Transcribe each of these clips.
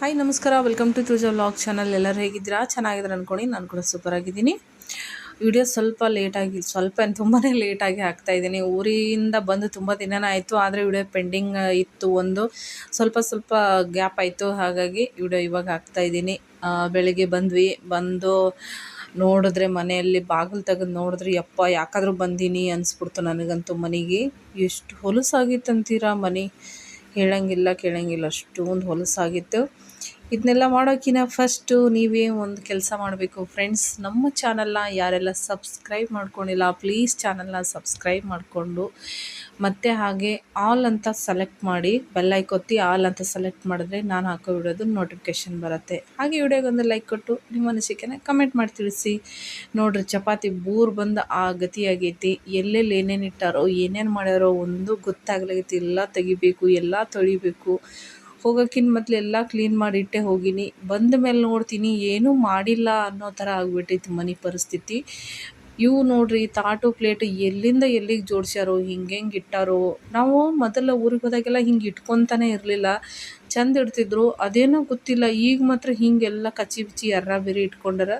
Hi ನಮಸ್ಕಾರ. Welcome to ತುಜ vlog channel ಎಲ್ಲರೂ ಹೇಗಿದ್ದೀರಾ? ಚೆನ್ನಾಗಿದ್ದಾರೆ ಅಂದ್ಕೊಂಡು ನಾನು ಕೂಡ ಸೂಪರ್ ಆಗಿದ್ದೀನಿ. ವಿಡಿಯೋ ಸ್ವಲ್ಪ ಲೇಟಾಗಿ ಸ್ವಲ್ಪ ತುಂಬಾ ಲೇಟಾಗಿ ಹಾಕ್ತಾ ಇದ್ದೀನಿ. ಊರಿಂದ ಬಂದು ತುಂಬ ದಿನನೇ ಆಯಿತು. ಆದರೆ ವಿಡಿಯೋ ಪೆಂಡಿಂಗ್ ಇತ್ತು ಒಂದು. ಸ್ವಲ್ಪ ಸ್ವಲ್ಪ ಗ್ಯಾಪ್ ಆಯಿತು. ಹಾಗಾಗಿ ವಿಡಿಯೋ ಇವಾಗ ಹಾಕ್ತಾ ಇದ್ದೀನಿ. ಬೆಳಿಗ್ಗೆ ಬಂದ್ವಿ. ಬಂದು ನೋಡಿದ್ರೆ ಮನೆಯಲ್ಲಿ ಬಾಗಿಲು ತೆಗೆದು ನೋಡಿದ್ರೆ, ಯಪ್ಪ, ಯಾಕಾದರೂ ಬಂದೀನಿ ಅನಿಸ್ಬಿಡ್ತು ನನಗಂತೂ ಮನೆಗೆ. ಎಷ್ಟು ಹೊಲಸಾಗಿತ್ತಂತೀರಾ ಮನೆ? ಹೇಳಂಗಿಲ್ಲ, ಕೇಳಂಗಿಲ್ಲ. ಅಷ್ಟೊಂದು ಹೊಲಸಾಗಿತ್ತು. ಇದನ್ನೆಲ್ಲ ಮಾಡೋಕ್ಕಿಂತ ಫಸ್ಟು ನೀವೇ ಒಂದು ಕೆಲಸ ಮಾಡಬೇಕು. ಫ್ರೆಂಡ್ಸ್ ನಮ್ಮ ಚಾನಲ್ನ ಯಾರೆಲ್ಲ ಸಬ್ಸ್ಕ್ರೈಬ್ ಮಾಡ್ಕೊಂಡಿಲ್ಲ ಪ್ಲೀಸ್ ಚಾನಲ್ನ ಸಬ್ಸ್ಕ್ರೈಬ್ ಮಾಡಿಕೊಂಡು, ಮತ್ತು ಹಾಗೆ ಆಲ್ ಅಂತ ಸೆಲೆಕ್ಟ್ ಮಾಡಿ ಬೆಲ್ಲೈಕೊತ್ತಿ ಆಲ್ ಅಂತ ಸೆಲೆಕ್ಟ್ ಮಾಡಿದ್ರೆ ನಾನು ಹಾಕೋ ವಿಡಿಯೋದು ನೋಟಿಫಿಕೇಷನ್ ಬರುತ್ತೆ. ಹಾಗೆ ವಿಡಿಯೋಗೊಂದು ಲೈಕ್ ಕೊಟ್ಟು, ನಿಮ್ಮ ಅನಿಸಿಕೆನ ಕಮೆಂಟ್ ಮಾಡಿ ತಿಳಿಸಿ. ನೋಡ್ರಿ, ಚಪಾತಿ ಬೂರ್ ಬಂದು ಆ ಗತಿಯಾಗೈತಿ. ಎಲ್ಲೆಲ್ಲಿ ಏನೇನು ಇಟ್ಟಾರೋ, ಏನೇನು ಮಾಡ್ಯಾರೋ ಒಂದು ಗೊತ್ತಾಗ್ಲಾಗೈತಿ. ಎಲ್ಲ ತೆಗಿಬೇಕು, ಎಲ್ಲ ತೊಳಿಬೇಕು. ಹೋಗೋಕ್ಕಿಂತ ಮೊದಲು ಎಲ್ಲ ಕ್ಲೀನ್ ಮಾಡಿಟ್ಟೆ ಹೋಗೀನಿ. ಬಂದ ಮೇಲೆ ನೋಡ್ತೀನಿ ಏನೂ ಮಾಡಿಲ್ಲ ಅನ್ನೋ ಥರ ಆಗಿಬಿಟ್ಟಿತ್ತು ಮನೆ ಪರಿಸ್ಥಿತಿ. ಇವು ನೋಡ್ರಿ ತಾಟು ಪ್ಲೇಟು ಎಲ್ಲಿಂದ ಎಲ್ಲಿಗೆ ಜೋಡಿಸ್ಯಾರೋ, ಹಿಂಗೆ ಹೆಂಗೆ ಇಟ್ಟಾರೋ, ನಾವು ಮೊದಲ ಊರಿಗೆ ಹೋದಾಗೆಲ್ಲ ಹಿಂಗೆ ಇಟ್ಕೊತಾನೆ ಇರಲಿಲ್ಲ. ಚಂದ ಇಡ್ತಿದ್ರು. ಅದೇನೋ ಗೊತ್ತಿಲ್ಲ. ಈಗ ಮಾತ್ರ ಹಿಂಗೆಲ್ಲ ಕಚ್ಚಿ ಬಿಚ್ಚಿ ಎರ್ರ ಬೇರೆ ಇಟ್ಕೊಂಡಾರ.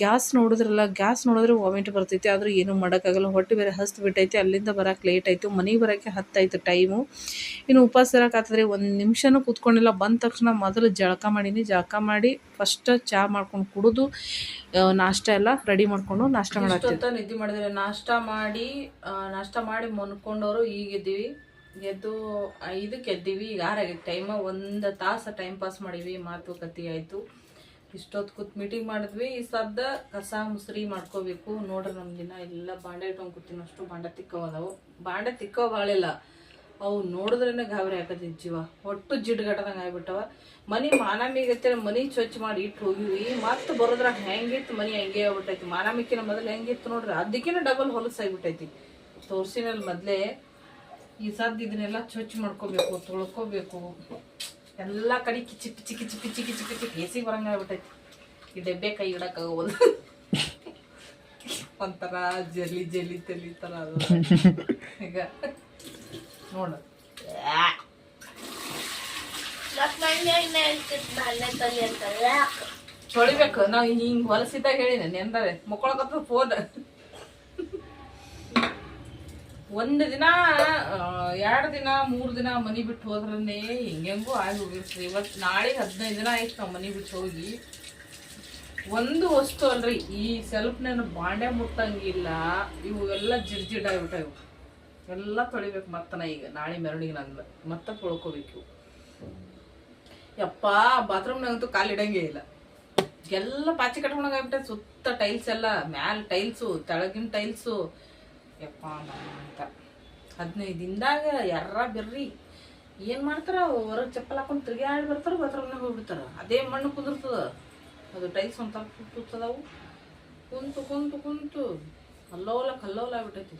ಗ್ಯಾಸ್ ನೋಡಿದ್ರಲ್ಲ ಗ್ಯಾಸ್ ನೋಡಿದ್ರೆ ವಾಮಿಟ್ ಬರ್ತೈತಿ. ಆದರೂ ಏನೂ ಮಾಡೋಕ್ಕಾಗಲ್ಲ. ಹೊಟ್ಟೆ ಬೇರೆ ಹಸ್ತು ಬಿಟ್ಟೈತಿ. ಅಲ್ಲಿಂದ ಬರೋಕೆ ಲೇಟ್ ಆಯಿತು. ಮನೆಗೆ ಬರೋಕ್ಕೆ ಹತ್ತಾಯ್ತು ಟೈಮು ಇನ್ನು ಉಪವಾಸ ಇರೋಕ್ಕಾಗ್ತದೆ ಒಂದು ನಿಮಿಷನೂ ಕೂತ್ಕೊಂಡಿಲ್ಲ. ಬಂದ ತಕ್ಷಣ ಮೊದಲು ಜಳಕ ಮಾಡೀನಿ. ಜಳಕ ಮಾಡಿ ಫಸ್ಟ್ ಚಹಾ ಮಾಡ್ಕೊಂಡು ಕುಡಿದು ನಾಷ್ಟ ಎಲ್ಲ ರೆಡಿ ಮಾಡಿಕೊಂಡು ನಾಷ್ಟ ಮಾಡಿ ನಿದ್ದೆ ಮಾಡಿದ್ರೆ ನಾಷ್ಟ ಮಾಡಿ ನಾಷ್ಟ ಮಾಡಿ ಮನ್ಕೊಂಡವರು ಈಗ ಎದ್ದೀವಿ ಎದ್ದು ಐದಕ್ಕೆ ಎದ್ದೀವಿ. ಈಗ ಆರಾಗಿತ್ತು ಟೈಮ ಒಂದು ತಾಸು ಟೈಮ್ ಪಾಸ್ ಮಾಡೀವಿ. ಮಾತುಕತೆ ಆಯಿತು. ಇಷ್ಟೊತ್ತು ಕೂತ್ ಮೀಟಿಂಗ್ ಮಾಡಿದ್ವಿ. ಈ ಸದ್ದ ಕಸ ಮುಸ್ರಿ ಮಾಡ್ಕೋಬೇಕು. ನೋಡ್ರಿ ನಮ್ಮ ದಿನ ಎಲ್ಲ ಬಾಂಡೆ ಇಟ್ಕೊಂಡು ಕೂತೀನಿ. ಅಷ್ಟು ಬಾಂಡೆ ತಿಕ್ಕವದವು. ಬಾಂಡೆ ತಿಕ್ಕೋ ಭಾಳಿಲ್ಲ ಅವು ನೋಡಿದ್ರೇನೆ ಗಾಬರಿ ಹಾಕತಿ ಜೀವ. ಒಟ್ಟು ಜಿಡ್ಗಟ್ಟದಂಗೆ ಆಗ್ಬಿಟ್ಟವ. ಮನಿ ಮಾನಮಿಗತ್ತೆ ಮನಿ ಸ್ವಚ್ಛ ಮಾಡಿ ಇಟ್ಟು ಹೋಗಿವಿ ಮತ್ತೆ ಬರೋದ್ರ ಹೆಂಗಿತ್ತು ಮನಿ ಹೆಂಗೆ ಆಗ್ಬಿಟ್ಟೈತಿ. ಮಾನಾಮಿಕಿನ ಮೊದಲು ಹೆಂಗಿತ್ತು ನೋಡ್ರಿ. ಅದಕ್ಕಿನ ಡಬಲ್ ಹೊಲಸಾಗ್ಬಿಟ್ಟೈತಿ. ತೋರ್ಸಿನಲ್ಲಿ ಮೊದಲೇ ಈ ಸದ್ದು ಇದನ್ನೆಲ್ಲ ಸ್ವಚ್ಛ ಮಾಡ್ಕೋಬೇಕು, ತೊಳ್ಕೊಬೇಕು. ಎಲ್ಲ ಕಡೆ ಕಿಚಿ ಕಿಚಿ ಕಿಚಿ ಕಿಚಿ ಕಿಚಿ ಕಿಚಿ ಹೇಸಿಗೆ ಬರಂಗ ಆಗ್ಬಿಟ್ಟೈತಿ ಈ ಡಬ್ಬೆ ಕೈ ಇಡಕ್ಕಾಗೋದು ಒಂಥರ ಜಲಿ ಜಲಿ ತಲಿ ಥರ ಅದು ಈಗ ನೋಡ. ತೊಳಿಬೇಕು. ನಾವು ಹಿಂಗೆ ಹೊಲಸಿದ್ದಾಗ ಹೇಳಿನ ನೆಂದರೆ ಮುಕ್ಕೊಳಕತ್ತ ಫೋನ್. ಒಂದು ದಿನ ಎರಡು ದಿನ, ಮೂರು ದಿನ ಮನಿ ಬಿಟ್ಟು ಹೋದ್ರನ್ನೇ ಹೆಂಗೆಂಗೂ ಆಗಿ ಹೋಗಿರ್ತೀವಿ ಇವತ್ತು ನಾಳೆ ಹದಿನೈದು ದಿನ ಆಯ್ತು ನಾವು ಮನಿ ಬಿಟ್ಟು ಹೋಗಿ. ಒಂದು ವಸ್ತು ಅಲ್ರಿ, ಈ ಸೆಲ್ಫ್ನೇನು ಬಾಂಡೆ ಮುಟ್ಟಂಗಿಲ್ಲ ಇವು ಎಲ್ಲ ಜಿಡ್ಜಿಡ್ ಜಿಡ್ ಆಗ್ಬಿಟ್ಟವು ಎಲ್ಲ ತೊಳಿಬೇಕು ಮತ್ತನ ಈಗ, ನಾಳೆ ಮೆರವಣಿಗೆ ನಂದು ಮತ್ತೆ ತೊಳ್ಕೋಬೇಕು. ಯಪ್ಪ ಬಾತ್ರೂಮ್ನಾಗಂತೂ ಕಾಲು ಇಡಂಗೇ ಇಲ್ಲ. ಎಲ್ಲ ಪಾಚಿ ಕಟ್ಕೊಂಡಾಗ ಆಗ್ಬಿಟ್ಟೆ ಸುತ್ತ ಟೈಲ್ಸ್ ಎಲ್ಲ, ಮ್ಯಾಲ್ ಟೈಲ್ಸು ತೆಳಗಿನ ಟೈಲ್ಸು ಯಪ್ಪ ಅಂತ. ಹದಿನೈದು ದಿನದಾಗ ಯಾರ ಬೆರ್ರಿ, ಏನು ಮಾಡ್ತಾರೆ? ಹೊರಗೆ ಚಪ್ಪಲ್ ಹಾಕೊಂಡು ತಿರುಗಾಡಿ ಬರ್ತಾರೆ ಬಾತ್ರೂಮ್ನಾಗ ಹೋಗ್ಬಿಡ್ತಾರೆ. ಅದೇ ಮಣ್ಣು ಕುದುರ್ತದ. ಅದು ಟೈಲ್ಸ್ ಒಂಥರ ಕುತ್ತದವು ಕುಂತು ಕುಂತು ಕುಂತು. ಕಲ್ಲೋಲ ಕಲ್ಲೋಲ ಆಗ್ಬಿಟ್ಟೈತಿ.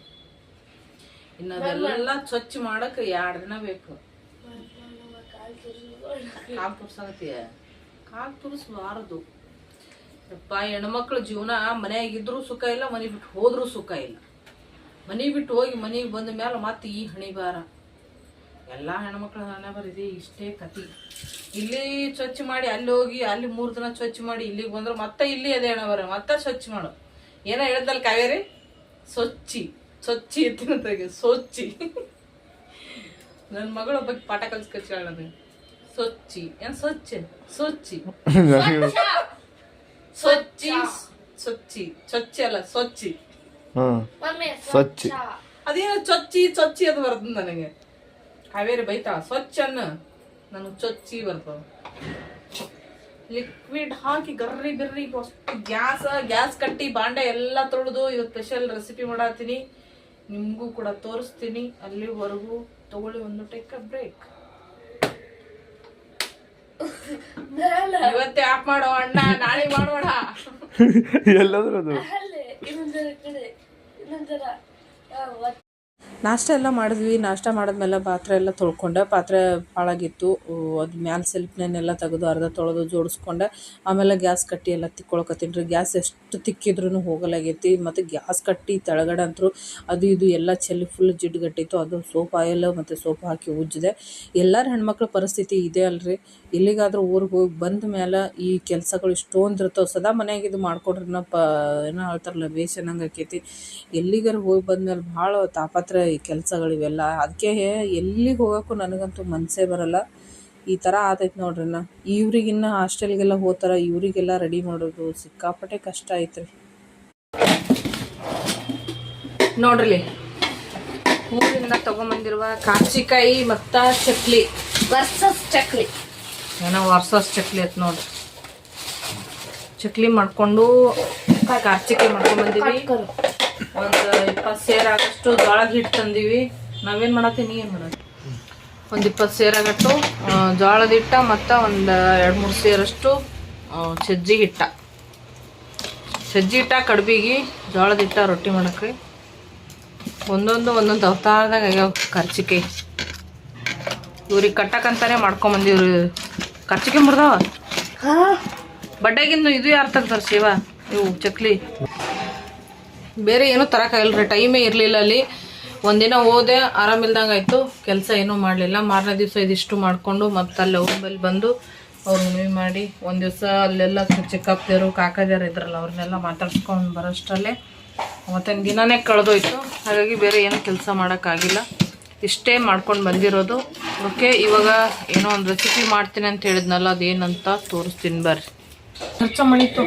ಇನ್ನು ಅದೆಲ್ಲ ಸ್ವಚ್ಛ ಮಾಡಕ್ಕೆ ಎರಡು ದಿನ ಬೇಕು? ಕಾಲು ತುರ್ಸಾಗತ್ತೀಯ ಕಾಲು ತುರಿಸ್ಬಾರದು. ಯಪ್ಪ, ಹೆಣ್ಮಕ್ಳ ಜೀವನ ಮನೆಯಾಗಿದ್ರು ಸುಖ ಇಲ್ಲ, ಮನೆ ಬಿಟ್ಟು ಹೋದ್ರೂ ಸುಖ ಇಲ್ಲ. ಮನೆ ಬಿಟ್ಟು ಹೋಗಿ ಮನೆಗೆ ಬಂದ ಮೇಲೆ ಮತ್ತೆ ಈ ಹಣಿ ಬಾರ ಎಲ್ಲ ಹೆಣ್ಮಕ್ಳ ಹಣೆ ಬರಿದೆ ಇಷ್ಟೇ ಕತಿ. ಇಲ್ಲಿ ಸ್ವಚ್ಛ ಮಾಡಿ ಅಲ್ಲಿ ಹೋಗಿ ಅಲ್ಲಿ ಮೂರು ದಿನ ಸ್ವಚ್ಛ ಮಾಡಿ ಇಲ್ಲಿಗೆ ಬಂದ್ರೆ ಮತ್ತೆ ಇಲ್ಲಿ ಅದೇ ಹಣ ಬರ ಮತ್ತೆ ಸ್ವಚ್ಛ ಮಾಡು. ಏನೋ ಹೇಳ್ದಲ್ ಕಾವೇರಿ? ಸ್ವಚ್ಛಿ. ಸ್ವಚ್ಛಿ ಎತ್ತಿನಂತಾಗೆ ಸ್ವಚ್ಛಿ. ನನ್ನ ಮಗಳ ಬಗ್ಗೆ ಪಾಠ ಕಲ್ಸ್ಕೊಚ್ಚಾಳ ನನಗೆ. ಸ್ವಚ್ಛಿ. ಏನ್ ಸ್ವಚ್ಛ? ಸ್ವಚ್ಛಿ. ಸ್ವಚ್ಛಿ. ಸ್ವಚ್ಛಿ. ಸ್ವಚ್ಛಿ ಅಲ್ಲ ಸ್ವಚ್ಛಿ. ಹ್ಮ್ ಸ್ವಚ್ಛ. ಅದೇನೋ ಚೊಚ್ಚಿ ಚೊಚ್ಚಿ ಅದು ಬರ್ತದ ನನಗೆ. ಕಾವೇರಿ ಬೈತಾ ಸ್ವಚ್ಛ ಅನ್ನ ನನಗೆ ಚೊಚ್ಚಿ ಬರ್ತದ. ಲಿಕ್ವಿಡ್ ಹಾಕಿ ಗರ್ರಿ ಗರ್ರಿ ಅಷ್ಟು ಗ್ಯಾಸ್ ಗ್ಯಾಸ್ ಕಟ್ಟಿ ಬಾಂಡೆ ಎಲ್ಲಾ ತೊಳೆದು ಇವತ್ತು ಸ್ಪೆಷಲ್ ರೆಸಿಪಿ ಮಾಡತ್ತೀನಿ ನಿಮಗೂ ಕೂಡ ತೋರಿಸ್ತೀನಿ. ಅಲ್ಲಿವರೆಗೂ ತಗೊಳ್ಳಿ ಒಂದು ಟೇಕ್ ಬ್ರೇಕ್ ಇವತ್ತೇ ಆಫ್ ಮಾಡೋ ಅಣ್ಣ ನಾಳೆ ಮಾಡೋಣ ಎಲ್ಲಾದ್ರೂ ಅದು. 真的，呃，我。ನಾಷ್ಟ ಎಲ್ಲ ಮಾಡಿದ್ವಿ. ನಾಷ್ಟ ಮಾಡಿದ್ಮೇಲೆ ಪಾತ್ರೆ ಎಲ್ಲ ತೊಳ್ಕೊಂಡೆ. ಪಾತ್ರೆ ಹಾಳಾಗಿತ್ತು ಅದು ಮ್ಯಾಲ ಸೆಲ್ಫ್ನೆಲ್ಲ ತೆಗೆದು ಅರ್ಧ ತೊಳೆದು ಜೋಡಿಸ್ಕೊಂಡೆ. ಆಮೇಲೆ ಗ್ಯಾಸ್ ಕಟ್ಟಿ ಎಲ್ಲ ತಿಕ್ಕೊಳಕತ್ತೀನಿ ರೀ. ಗ್ಯಾಸ್ ಎಷ್ಟು ತಿಕ್ಕಿದ್ರೂ ಹೋಗಲಾಗೈತಿ. ಮತ್ತು ಗ್ಯಾಸ್ ಕಟ್ಟಿ ತೆಳಗಡೆ ಅಂತರೂ ಅದು ಇದು ಎಲ್ಲ ಚೆಲ್ಲಿ ಫುಲ್ ಜಿಡ್ಗಟ್ಟಿತ್ತು. ಅದು ಸೋಪ್ ಆಯಿಲ್ ಮತ್ತು ಸೋಪ್ ಹಾಕಿ ಉಜ್ಜಿದೆ. ಎಲ್ಲರ ಹೆಣ್ಮಕ್ಳ ಪರಿಸ್ಥಿತಿ ಇದೆ ಅಲ್ರಿ. ಎಲ್ಲಿಗಾದರೂ ಊರಿಗೆ ಹೋಗಿ ಬಂದ ಮೇಲೆ ಈ ಕೆಲಸಗಳು ಇಷ್ಟೊಂದು ಇರ್ತಾವೆ. ಸದಾ ಮನೆಯಾಗ ಇದು ಮಾಡ್ಕೊಡ್ರಿ ಪ, ಏನೋ ಹೇಳ್ತಾರಲ್ಲ ಬೇಷ್ ಅನ್ನಂಗೆ ಆಕೈತಿ. ಎಲ್ಲಿಗಾರು ಹೋಗಿ ಬಂದ್ಮೇಲೆ ಭಾಳ ತಾಪತ್ರ ಈ ಕೆಲಸಗಳು ಇವೆಲ್ಲ. ಅದಕ್ಕೆ ಎಲ್ಲಿಗೆ ಹೋಗೋಕ್ಕೂ ನನಗಂತೂ ಮನಸ್ಸೇ ಬರಲ್ಲ. ಈ ಥರ ಆತೈತೆ ನೋಡ್ರಿ ನಾ ಇವ್ರಿಗಿನ್ನ ಹಾಸ್ಟೆಲ್ಗೆಲ್ಲ ಹೋಗ್ತಾರ ಇವರಿಗೆಲ್ಲ ರೆಡಿ ಮಾಡೋದು ಸಿಕ್ಕಾಪಟ್ಟೆ ಕಷ್ಟ ಐತ್ರಿ. ನೋಡ್ರಿ ಊರಿಂದ ತಗೊಂಬಂದಿರುವ ಕಾಚಿಕಾಯಿ ಮತ್ತ ಚಕ್ಲಿ. ವರ್ಸಸ್ ಚಕ್ಲಿ. ಏನೋ ವರ್ಸಸ್ ಚಕ್ಲಿ ಐತೆ ನೋಡ್ರಿ. ಚಕ್ಲಿ ಮಾಡ್ಕೊಂಡು ಕಾರ್ಚಿಕಾಯಿ ಮಾಡ್ಕೊಂಡ್ ಬಂದೀವಿ. ಒಂದು ಇಪ್ಪತ್ತು ಸೇರ್ ಆಗಷ್ಟು ಜೋಳದ ಹಿಟ್ಟು ತಂದೀವಿ. ನಾವೇನು ಮಾಡತ್ತೀನಿ ಏನು ಮಾಡತ್ತಿ? ಒಂದು ಇಪ್ಪತ್ತು ಸೇರಾಗಟ್ಟು ಜೋಳದ ಹಿಟ್ಟ ಮತ್ತು ಒಂದು ಎರಡು ಮೂರು ಸೇರಷ್ಟು ಸಜ್ಜಿ ಹಿಟ್ಟ. ಸಜ್ಜಿ ಹಿಟ್ಟ ಕಡ್ಬಿಗೆ ಜೋಳದ ಹಿಟ್ಟ ರೊಟ್ಟಿ ಮಾಡಕ್ರಿ. ಒಂದೊಂದು ಒಂದೊಂದು ಅವತಾರದಾಗ ಆಗ್ಯಾವ ಖರ್ಚಿಕೆ ಇವ್ರಿಗೆ ಕಟ್ಟಕ್ಕಂತಾನೆ ಮಾಡ್ಕೊಂಬಂದಿವ್ರಿ ಖರ್ಚಿಕೆ ಮುರ್ದಾವ? ಬಡ್ಡೆಗಿಂದು ಇದು ಯಾರು ತೆಗ್ದಾರ ಶಿವ? ಇವು ಚಕ್ಲಿ. ಬೇರೆ ಏನೂ ರೀ ಟೈಮೇ ಇರಲಿಲ್ಲ ಅಲ್ಲಿ. ಒಂದಿನ ಹೋದೆ ಆರಾಮಿಲ್ದಂಗೆ ಆಯಿತು. ಕೆಲಸ ಏನೂ ಮಾಡಲಿಲ್ಲ. ಮಾರನೇ ದಿವಸ ಇದಿಷ್ಟು ಮಾಡಿಕೊಂಡು ಮತ್ತೆ ಅಲ್ಲಿ ಹೋಗಲ್ಲಿ ಬಂದು ಅವ್ರು ಮನವಿ ಮಾಡಿ ಒಂದು ದಿವಸ ಅಲ್ಲೆಲ್ಲ ಚಿಕ್ಕಪ್ಪದೇವರು ಕಾಕದೇರು ಇದ್ರಲ್ಲ ಅವ್ರನ್ನೆಲ್ಲ ಮಾತಾಡ್ಸ್ಕೊಂಡು ಬರೋಷ್ಟರಲ್ಲೇ ಮತ್ತೆ ದಿನನೇ ಕಳೆದೋಯ್ತು. ಹಾಗಾಗಿ ಬೇರೆ ಏನೂ ಕೆಲಸ ಮಾಡೋಕ್ಕಾಗಿಲ್ಲ ಇಷ್ಟೇ ಮಾಡ್ಕೊಂಡು ಬಂದಿರೋದು. ಓಕೆ ಇವಾಗ ಏನೋ ಒಂದು ರೆಸಿಪಿ ಮಾಡ್ತೀನಿ ಅಂತ ಹೇಳಿದ್ನಲ್ಲ ಅದೇನಂತ ತೋರಿಸ್ತೀನಿ ಬರ್ರಿ. ಖರ್ಚು ಮಣಿತು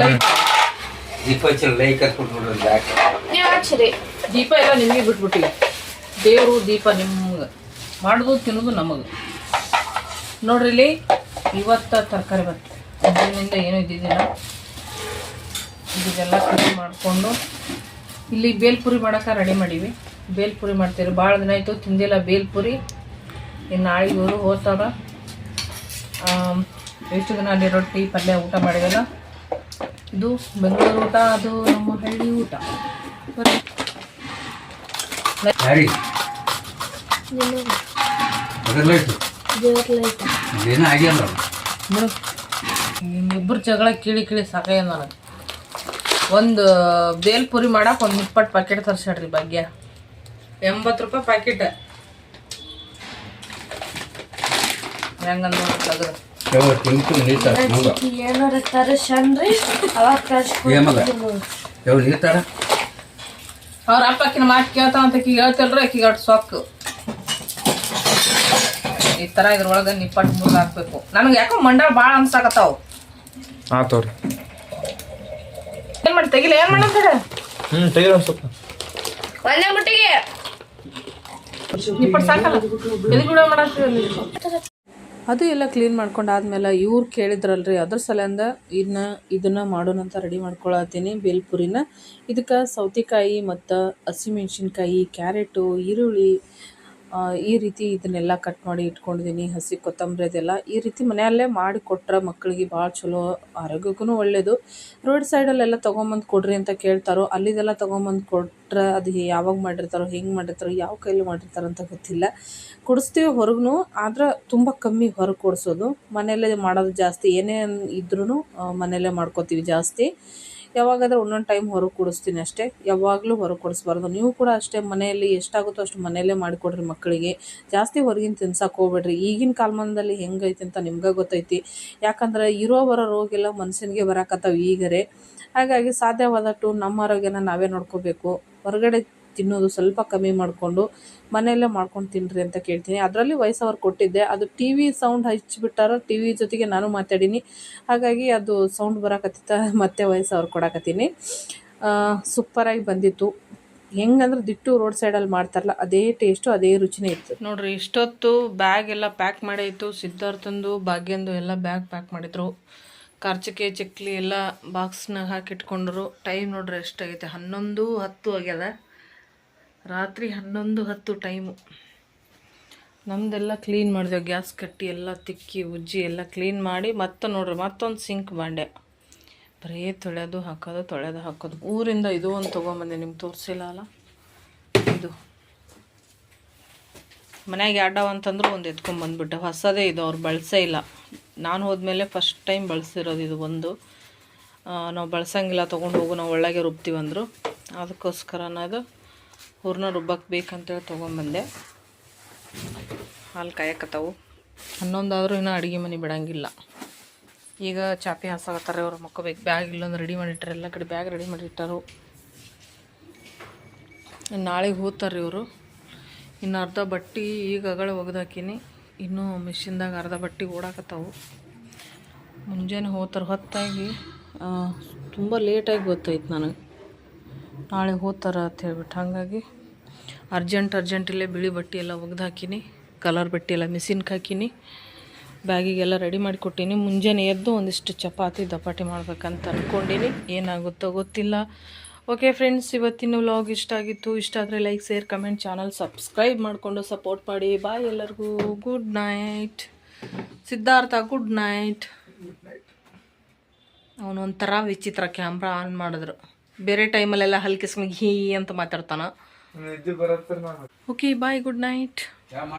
ಲೈಟ್ ದೀಪ ಲೈಕ್ ನೀವು ಹಚ್ಚಿರಿ ದೀಪ ಎಲ್ಲ ನಿಮಗೆ ಬಿಟ್ಬಿಟ್ಟಿವಿ ದೇವರು ದೀಪ ನಿಮ್ಗೆ ಮಾಡೋದು ತಿನ್ನೋದು ನಮಗೆ. ನೋಡ್ರಿ ಇಲ್ಲಿ ಇವತ್ತು ತರಕಾರಿ ಬರುತ್ತೆ ಅದರಿಂದ ಏನೂ ಇದ್ದಿದ್ದಿಲ್ಲ ಇದೆಲ್ಲ ಕಟ್ ಮಾಡಿಕೊಂಡು ಇಲ್ಲಿ ಬೇಲ್ಪುರಿ ಮಾಡೋಕೆ ರೆಡಿ ಮಾಡೀವಿ. ಬೇಲ್ಪುರಿ ಮಾಡ್ತೀವಿ ಭಾಳ ದಿನ ಆಯಿತು ತಿಂದಿಲ್ಲ ಬೇಲ್ಪುರಿ ಇನ್ನು ನಾಳೆ ಇವರು ಹೋದಾಗ ಎಷ್ಟು ದಿನ ಅಲ್ಲಿ ರೊಟ್ಟಿ ಪಲ್ಯ ಊಟ ಮಾಡಿದಲ್ಲ? ಇದು ಬೆಂಗಳೂರು ಊಟ ಅದು ನಮ್ಮ ಹಳ್ಳಿ ಊಟ. ನಿಮ್ಮಿಬ್ಬರು ಜಗಳ ಕೀಳಿ ಕೀಳಿ ಸಾಕಾಗ್ಯದ ನನಗೆ. ಒಂದು ಬೇಲ್ಪುರಿ ಮಾಡಕ್ಕೆ ಒಂದು ಇಪ್ಪತ್ತು ಪ್ಯಾಕೆಟ್ ತರ್ಸಾಡ್ರಿ ಭಾಗ್ಯ. ಎಂಬತ್ತು ರೂಪಾಯಿ ಪ್ಯಾಕೆಟ್ ಹೆಂಗಂದ್ ನೋಡಿ ತೆಗ್ದು ಏನಾರ ತರಿಸನ್ರಿ ಅವಾಗ ಯಾವ ತರ ಅವ್ರ ಅಪ್ಪ ಆಕಿನ ಮಾತು ಕೇಳ್ತಾವ ಅಂತ ಆಕಿಗೆ ಹೇಳ್ತಲ್ರಿ ಆಕಿಗೆ ಅಷ್ಟು ಸೊಕ್ಕು. ಈ ತರ ಇದ್ರೊಳಗೆ ನಿಪ್ಪಟ್ಟು ಮುರ್ದು ಹಾಕ್ಬೇಕು. ನನಗೆ ಯಾಕೋ ಮಂಡಳ ಭಾಳ ಅನ್ಸಾಕತ್ತಾವ. ಆತವ್ರಿ ಏನು ಮಾಡಿ ತೆಗಿಲ ಏನು ಮಾಡಂತಾರೆ ಹ್ಞೂ ತೆಗಿರೋ ಸ್ವಲ್ಪ ಒಂದೇ ಮುಟ್ಟಿಗೆ ನಿಪ್ಪಟ್ಟು ಸಾಕಲ್ಲ? ಎದಕ್ಕೆ ಬಿಡೋ ಅದು ಎಲ್ಲ ಕ್ಲೀನ್ ಮಾಡ್ಕೊಂಡಾದ್ಮೇಲೆ ಇವ್ರು ಕೇಳಿದ್ರಲ್ರಿ, ಅದ್ರ ಸಲಿಂದ ಇದನ್ನ ಇದನ್ನು ಮಾಡೋಣಂತ ರೆಡಿ ಮಾಡ್ಕೊಳತ್ತೀನಿ ಬೇಲ್ಪುರಿನ ಇದಕ್ಕೆ ಸೌತೆಕಾಯಿ ಮತ್ತು ಹಸಿಮೆಣ್ಸಿನ್ಕಾಯಿ, ಕ್ಯಾರೆಟು, ಈರುಳ್ಳಿ ಈ ರೀತಿ ಇದನ್ನೆಲ್ಲ ಕಟ್ ಮಾಡಿ ಇಟ್ಕೊಂಡಿದ್ದೀನಿ ಹಸಿ ಕೊತ್ತಂಬರಿ ಅದೆಲ್ಲ ಈ ರೀತಿ ಮನೆಯಲ್ಲೇ ಮಾಡಿ ಕೊಟ್ರೆ ಮಕ್ಕಳಿಗೆ ಭಾಳ ಚಲೋ ಆರೋಗ್ಯಕ್ಕೂ ಒಳ್ಳೆಯದು ರೋಡ್ ಸೈಡಲ್ಲೆಲ್ಲ ತೊಗೊಂಬಂದು ಕೊಡ್ರಿ ಅಂತ ಕೇಳ್ತಾರೋ, ಅಲ್ಲಿದೆಲ್ಲ ತೊಗೊಂಬಂದು ಕೊಟ್ರೆ ಅದು ಯಾವಾಗ ಮಾಡಿರ್ತಾರೋ, ಹೆಂಗೆ ಮಾಡಿರ್ತಾರೋ, ಯಾವ ಕೈಲಿ ಮಾಡಿರ್ತಾರೋ ಅಂತ ಗೊತ್ತಿಲ್ಲ. ಕೊಡಿಸ್ತೀವಿ ಹೊರಗೂ ಆದ್ರೆ ತುಂಬ ಕಮ್ಮಿ ಹೊರಗೆ ಕೊಡಿಸೋದು. ಮನೆಯಲ್ಲೇ ಮಾಡೋದು ಜಾಸ್ತಿ, ಏನೇ ಇದ್ರೂ ಮನೆಯಲ್ಲೇ ಮಾಡ್ಕೋತೀವಿ ಜಾಸ್ತಿ. ಯಾವಾಗಾದ್ರೂ ಒಂದೊಂದು ಟೈಮ್ ಹೊರಗೆ ಕೊಡಿಸ್ತೀನಿ ಅಷ್ಟೇ. ಯಾವಾಗಲೂ ಹೊರಗೆ ಕೊಡಿಸ್ಬಾರ್ದು. ನೀವು ಕೂಡ ಅಷ್ಟೇ ಮನೆಯಲ್ಲಿ ಎಷ್ಟಾಗುತ್ತೋ ಅಷ್ಟು ಮನೆಯಲ್ಲೇ ಮಾಡಿಕೊಡ್ರಿ ಮಕ್ಕಳಿಗೆ. ಜಾಸ್ತಿ ಹೊರಗಿನ ತಿನ್ಸಕ್ಕೆ ಹೋಗ್ಬೇಡ್ರಿ. ಈಗಿನ ಕಾಲಮಾನದಲ್ಲಿ ಹೆಂಗೈತೆ ಅಂತ ನಿಮ್ಗೆ ಗೊತ್ತೈತಿ. ಯಾಕಂದ್ರೆ ಇರೋ ಬರೋ ರೋಗ ಎಲ್ಲ ಮನುಷ್ಯನಿಗೆ ಬರಾಕತ್ತಾವ ಈಗರೆ. ಹಾಗಾಗಿ ಸಾಧ್ಯವಾದಷ್ಟು ನಮ್ಮ ಆರೋಗ್ಯನ ನಾವೇ ನೋಡ್ಕೋಬೇಕು. ಹೊರಗಡೆ ತಿನ್ನೋದು ಸ್ವಲ್ಪ ಕಮ್ಮಿ ಮಾಡಿಕೊಂಡು ಮನೆಯಲ್ಲೇ ಮಾಡ್ಕೊಂಡು ತಿನ್ನಿರಿ ಅಂತ ಕೇಳ್ತೀನಿ. ಅದರಲ್ಲಿ ವಯಸ್ಸವ್ರು ಕೊಟ್ಟಿದ್ದೆ. ಅದು ಟಿ ವಿ ಸೌಂಡ್ ಹಚ್ಚಿಬಿಟ್ಟಾರ ಟಿ ವಿ ಜೊತೆಗೆ ನಾನು ಮಾತಾಡೀನಿ. ಹಾಗಾಗಿ ಅದು ಸೌಂಡ್ ಬರೋಕತ್ತಿತ್ತ, ಮತ್ತೆ ವಯಸ್ಸವ್ರು ಕೊಡಕತ್ತೀನಿ. ಸೂಪರಾಗಿ ಬಂದಿತ್ತು. ಹೆಂಗಂದ್ರೆ ದಿಟ್ಟು ರೋಡ್ ಸೈಡಲ್ಲಿ ಮಾಡ್ತಾರಲ್ಲ, ಅದೇ ಟೇಸ್ಟು, ಅದೇ ರುಚಿನೇ ಇತ್ತು. ನೋಡ್ರಿ, ಇಷ್ಟೊತ್ತು ಬ್ಯಾಗ್ ಎಲ್ಲ ಪ್ಯಾಕ್ ಮಾಡಾಯಿತು ಸಿದ್ಧಾರ್ಥಂದು, ಭಾಗ್ಯಂದು ಎಲ್ಲ ಬ್ಯಾಗ್ ಪ್ಯಾಕ್ ಮಾಡಿದ್ರು. ಕಾರ್ಚಿಕೆ, ಚಕ್ಲಿ ಎಲ್ಲ ಬಾಕ್ಸ್ನಾಗ ಹಾಕಿಟ್ಕೊಂಡ್ರು. ಟೈಮ್ ನೋಡ್ರಿ ಎಷ್ಟಾಗೈತೆ? ಹನ್ನೊಂದು ಹತ್ತು ಆಗ್ಯದ. ರಾತ್ರಿ ಹನ್ನೊಂದು ಹತ್ತು ಟೈಮು. ನಮ್ದೆಲ್ಲ ಕ್ಲೀನ್ ಮಾಡಿದೆ. ಗ್ಯಾಸ್ ಕಟ್ಟಿ ಎಲ್ಲ ತಿಕ್ಕಿ, ಉಜ್ಜಿ ಎಲ್ಲ ಕ್ಲೀನ್ ಮಾಡಿ ಮತ್ತೆ ನೋಡ್ರಿ, ಮತ್ತೊಂದು ಸಿಂಕ್ ಬಾಂಡೆ. ಬರೀ ತೊಳೆಯೋದು ಹಾಕೋದು ತೊಳೆಯೋದು ಹಾಕೋದು. ಊರಿಂದ ಇದು ಒಂದು ತೊಗೊಂಬಂದೆ. ನಿಮ್ಗೆ ತೋರಿಸಿಲ್ಲ ಅಲ್ಲ? ಇದು. ಮನೆಗೆ ಅಡ್ಡವ ಅಂತಂದ್ರು ಒಂದು ಎತ್ಕೊಂಬಂದ್ಬಿಟ್ಟೆ. ಹೊಸದೇ ಇದು, ಅವ್ರು ಬಳಸೇ ಇಲ್ಲ. ನಾನು ಹೋದ್ಮೇಲೆ ಫಸ್ಟ್ ಟೈಮ್ ಬಳಸಿರೋದು ಇದು ಒಂದು. ನಾವು ಬಳಸಂಗಿಲ್ಲ, ತೊಗೊಂಡು ಹೋಗು, ನಾವು ಒಳಗೆ ರುಬ್ತೀವಂದರು ಅದಕ್ಕೋಸ್ಕರ ಅದು ಹೂರ್ಣ ರುಬ್ಬಕ್ಕೆ ಬೇಕಂತೇಳಿ ತೊಗೊಂಬಂದೆ. ಹಾಲು ಕಾಯಕತ್ತಾವು. ಹನ್ನೊಂದಾದರೂ ಇನ್ನೂ ಅಡುಗೆ ಮನೆ ಬಿಡಂಗಿಲ್ಲ. ಈಗ ಚಾಪಿ ಹಾಸಾಕತ್ತಾರೆ ಅವ್ರು ಮಕ್ಕೋಬೇಕು ಬ್ಯಾಗ್ ಇಲ್ಲೊಂದು ರೆಡಿ ಮಾಡಿಟ್ಟಾರೆ ಎಲ್ಲ ಕಡೆ ಬ್ಯಾಗ್ ರೆಡಿ ಮಾಡಿಟ್ಟಾರು. ನಾಳೆ ಹೋಗ್ತಾರೆ ಇವರು. ಇನ್ನು ಅರ್ಧ ಬಟ್ಟೆ ಈಗ ಅಗಳ ಒಗ್ದಾಕಿನಿ. ಇನ್ನೂ ಮಿಷಿನ್ದಾಗ ಅರ್ಧ ಬಟ್ಟೆ ಓಡಾಕತ್ತಾವು. ಮುಂಜಾನೆ ಹೋಗ್ತಾರೆ ಹೊತ್ತಾಗಿ ತುಂಬ ಲೇಟಾಗಿ ಗೊತ್ತಾಯ್ತು ನನಗೆ. ನಾಳೆ ಹೋತಾರ ಅಂತ ಹೇಳ್ಬಿಟ್ಟು. ಹಾಗಾಗಿ ಅರ್ಜೆಂಟ್ ಅರ್ಜೆಂಟ್ ಇಲ್ಲೇ ಬಿಳಿ ಬಟ್ಟೆ ಎಲ್ಲ ಒಗ್ದು ಹಾಕಿನಿ, ಕಲರ್ ಬಟ್ಟೆ ಎಲ್ಲ ಮಿಸಿನ್ಗೆ ಹಾಕಿನಿ. ಬ್ಯಾಗಿಗೆಲ್ಲ ರೆಡಿ ಮಾಡಿ ಕೊಟ್ಟೀನಿ. ಮುಂಜಾನೆ ಎದ್ದು ಒಂದಿಷ್ಟು ಚಪಾತಿ ದಪಾಟಿ ಮಾಡ್ಬೇಕಂತ ಅಂದ್ಕೊಂಡಿನಿ ಏನಾಗುತ್ತೋ ಗೊತ್ತಿಲ್ಲ. ಓಕೆ ಫ್ರೆಂಡ್ಸ್ ಇವತ್ತಿನ ವ್ಲಾಗ್ ಇಷ್ಟ ಆಗಿತ್ತು. ಇಷ್ಟ ಆದರೆ like share comment channel subscribe ಮಾಡಿಕೊಂಡು ಸಪೋರ್ಟ್ ಮಾಡಿ. ಬಾಯ್ ಎಲ್ಲರಿಗೂ. Good night Siddharth good night ಅವನೊಂಥರ ವಿಚಿತ್ರ ಕ್ಯಾಮ್ರಾ ಆನ್ ಮಾಡಿದ್ರು. ಬೇರೆ ಟೈಮಲ್ಲೆಲ್ಲ ಹಲ್ಕಿಸ್ಕೊಂಡು ಹೀ ಅಂತ ಮಾತಾಡ್ತಾನ. ನಿದ್ದೆ ಬರತ್ತೆ ನಾನು ಓಕೆ ಬಾಯ್ ಗುಡ್ ನೈಟ್